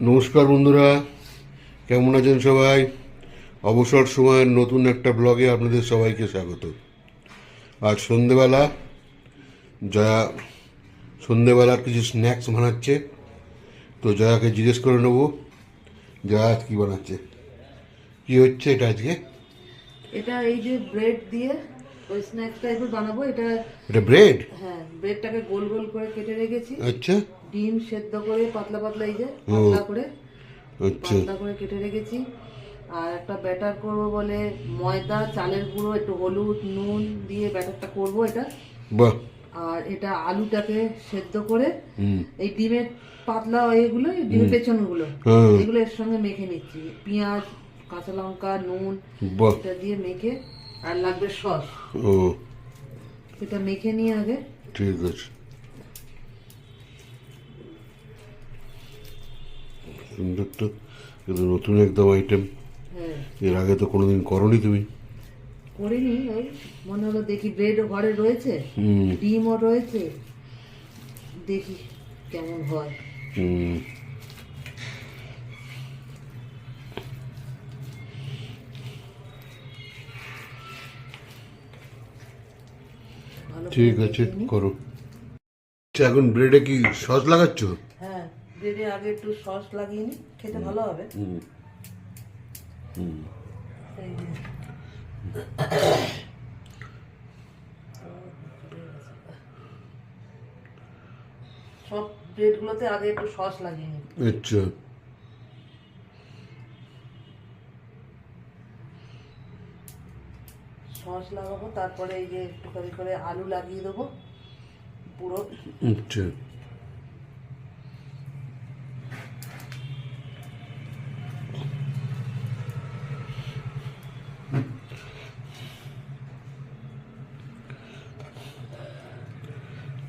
নমস্কার বন্ধুরা, কেমন আছেন সবাই? অবসর সময়ের নতুন একটা ব্লগে আপনাদের সবাইকে স্বাগত। আজ সন্ধেবেলা, জয়া সন্ধেবেলার কিছু স্ন্যাক্স বানাচ্ছে। তো জয়াকে জিজ্ঞেস করে নেব, জয়া আজ কী বানাচ্ছে? কী হচ্ছে এটা আজকে? এটা এই যে ব্রেড দিয়ে ওই স্ন্যাক্স টাইপের বানাবো এটা এটা ব্রেড হ্যাঁ ব্রেডটাকে গোল গোল করে কেটে রেখেছি। আচ্ছা। ডিম সেদ্ধ করে পাতলা পাতলা এই যে পাতলা করে। আচ্ছা। পাতলা করে কেটে রেখেছি। আর একটা ব্যাটার করব বলে ময়দা চালের গুঁড়ো একটু হলুদ নুন দিয়ে ব্যাটারটা করব এটা। বাহ। আর এটা আলুটাকে সেদ্ধ করে এই ডিমের পাতলা এগুলো ডিমের পেছনগুলো হ্যাঁ। এগুলো এর সঙ্গে মেখে নিচ্ছি। পেঁয়াজ কাঁচা লঙ্কা নুন এটা দিয়ে মেখে আর লাগবে সস। ও। এটা মেখে নিয়ে আগে। ঠিক আছে। সুন্দর তো। কিন্তু নতুন একদম আইটেম হ্যাঁ। এর আগে তো কোনোদিন করনি তুমি। করিনি ওই মনে হলো দেখি ব্রেড ঘরে রয়েছে। হুম। ডিমও রয়েছে। দেখি কেমন হয়। হুম। ঠিক আছে করো। আচ্ছা, এখন ব্রেডে কি সস লাগাচ্ছ? হ্যাঁ ব্রেডে আগে একটু সস লাগিয়ে নিই খেতে ভালো হবে। হুম। হুম। সব ব্রেডগুলোতে আগে একটু সস লাগিয়ে নিই আচ্ছা। সস লাগাবো তারপরে এই যে একটুখানি করে আলু লাগিয়ে দেবো। পুরো। আচ্ছা।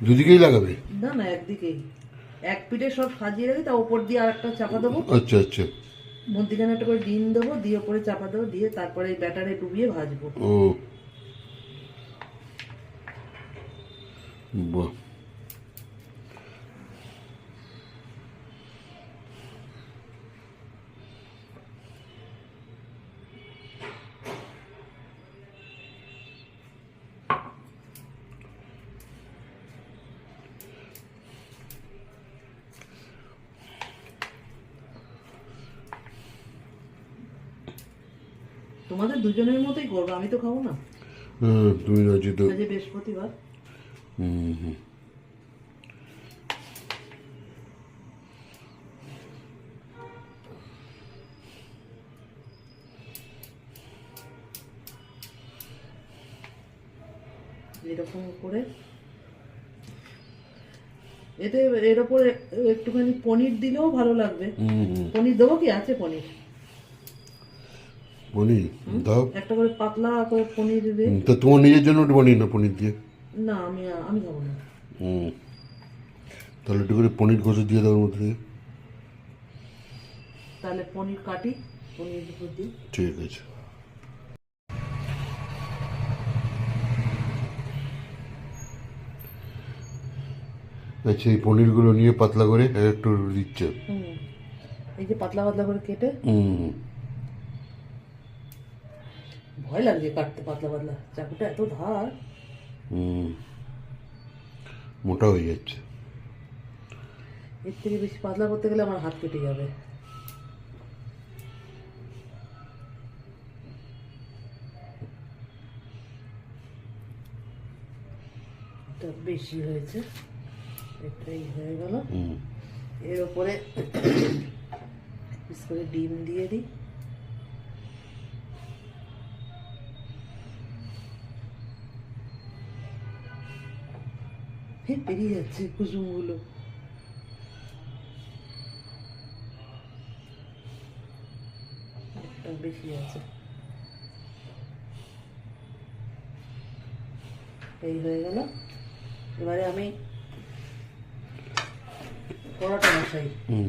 দুদিকেই লাগাবে? না না একদিকেই। এক পিঠে সব সাজিয়ে রেখে তার উপর দিয়ে আর একটা চাপা দেবো। আচ্ছা আচ্ছা। মধ্যিখানে একটা করে ডিম দেবো দিয়ে উপরে চাপা দেবো দিয়ে তারপরে ব্যাটারে ডুবিয়ে ভাজবো। ও। বাহ তোমাদের দুজনের মতোই করব আমি তো খাব না। হ্যাঁ তুমি আছি তো। বৃহস্পতিবার। হুম। হুম এরকম করে। এতে এর ওপরে একটুখানি পনির দিলেও ভালো লাগবে। পনির দেবো কি? আছে পনির। পনির? দাও। একটা করে পাতলা করে পনির দিয়ে তো তোমার নিজের জন্য বানিয়ে না? পনির দিয়ে? না আমি আমি খাব না। হুম। তাহলে একটু করে পনির কষে দিয়ে দাও মধ্যে তাহলে পনির কাটি পনির উপর দিই। ঠিক আছে। আচ্ছা এই পনিরগুলো নিয়ে পাতলা করে একটু দিচ্ছে। হুম। এই যে পাতলা পাতলা করে কেটে। হুম। ভয় লাগছে কাটতে পাতলা পাতলা। চাকুটা এত ধার। মোটা হয়ে যাচ্ছে। এর থেকে বেশি পাতলা করতে গেলে আমার হাত কেটে যাবে। বেশি হয়েছে। এটাই হয়ে গেল। এর পিস করে ডিম দিয়ে দিই। পেরিয়ে যাচ্ছে কুসুমগুলো। বেশি আছে। এই হয়ে গেল। এবারে আমি পরোটা হুম।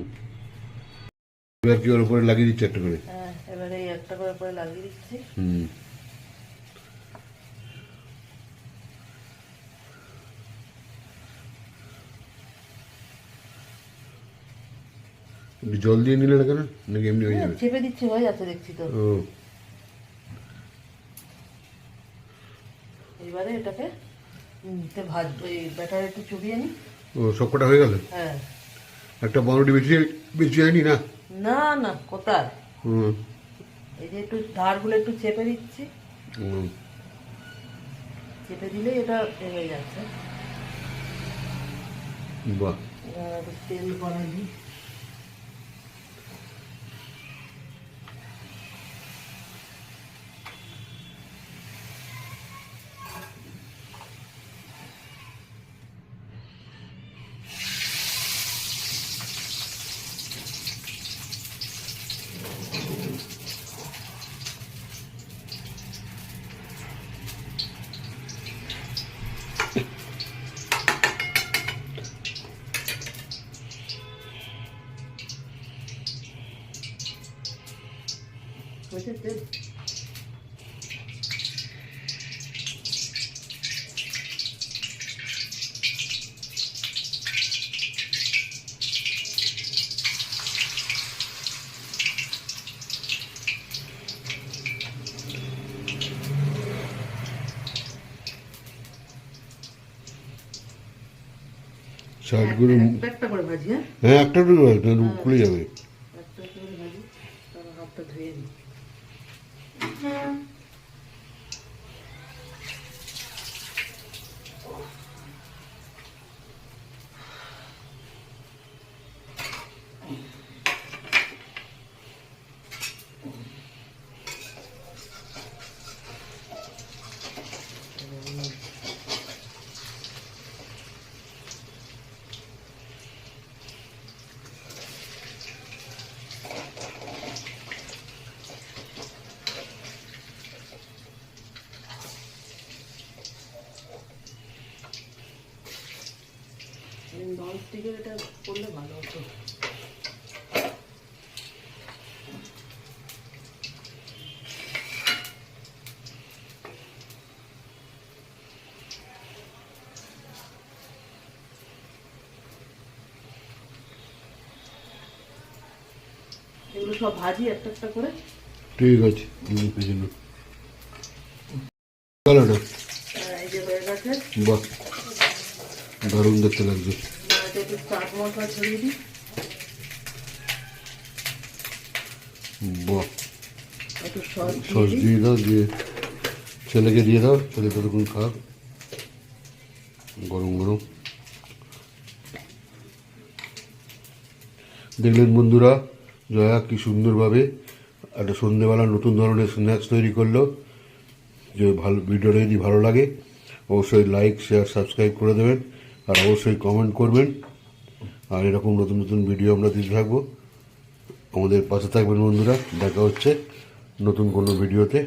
এবার কি ওর উপরে লাগিয়ে দিচ্ছে একটা করে? হ্যাঁ এবারে এই একটা করে পরে লাগিয়ে দিচ্ছি। হুম। জল দিয়ে নিলে না কেন? নাকি এমনি হয়ে যাবে? চেপে দিচ্ছি হয়ে যাচ্ছে দেখছি তো। এবারে এটাকে তে ভাজ ব্যাটার একটু চুবিয়ে নি। ও সব কটা হয়ে গেল? হ্যাঁ। একটা পাউরুটি বেশি বেশি হয়নি না? না না কোথায় হুম। এই যে একটু ধারগুলো একটু চেপে দিচ্ছি। হুম। চেপে দিলেই এটা হয়ে যাচ্ছে। বাহ। তেল কড়াই দিই। হয়েছে তেল শার্টগুলো একটা করে ভাজি হ্যাঁ? হ্যাঁ একটা একটু খুলে যাবে একটা একটা করে ভাজি তারপর হাতটা ধুয়ে নিই নন স্টিকের এটা করলে ভালো হতো। এগুলো সব ভাজি একটা একটা করে। ঠিক আছে পেছনে। গেল না এই যে হয়ে গেছে। বাহ দারুণ দেখতে লাগছে। এতে একটু চাট মশলা ছড়িয়ে দিই। বাহ। একটু সস দিয়ে দাও দিয়ে ছেলেকে দিয়ে দাও ছেলে ততক্ষণ খাক। গরম গরম। দেখলেন বন্ধুরা জয়া কি সুন্দরভাবে একটা সন্ধেবেলা নতুন ধরনের স্ন্যাক্স তৈরি করল। যে ভালো ভিডিওটা যদি ভালো লাগে অবশ্যই লাইক শেয়ার সাবস্ক্রাইব করে দেবেন। আর অবশ্যই কমেন্ট করবেন। আর এরকম নতুন নতুন ভিডিও আমরা দিতে থাকব। আমাদের পাশে থাকবেন বন্ধুরা। দেখা হচ্ছে নতুন কোনো ভিডিওতে